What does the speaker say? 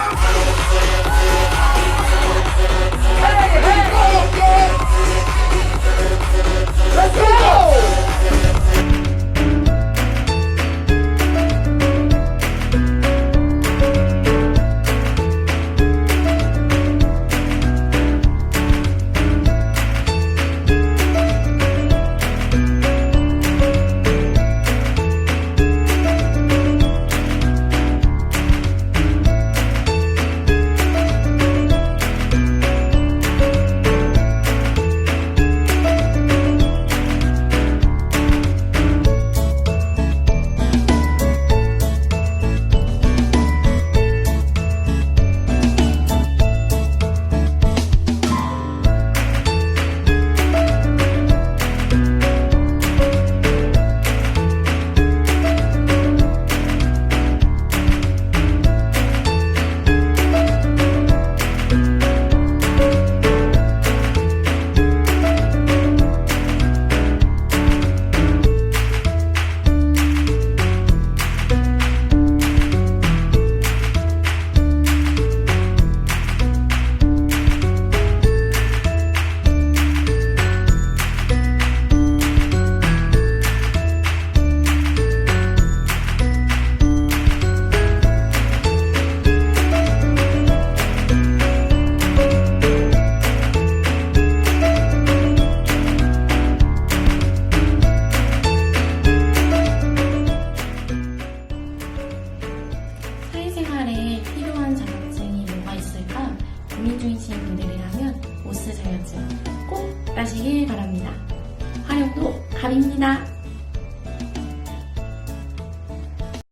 Come on. 자격증 꼭 따시길 바랍니다. 화력도 갑입니다.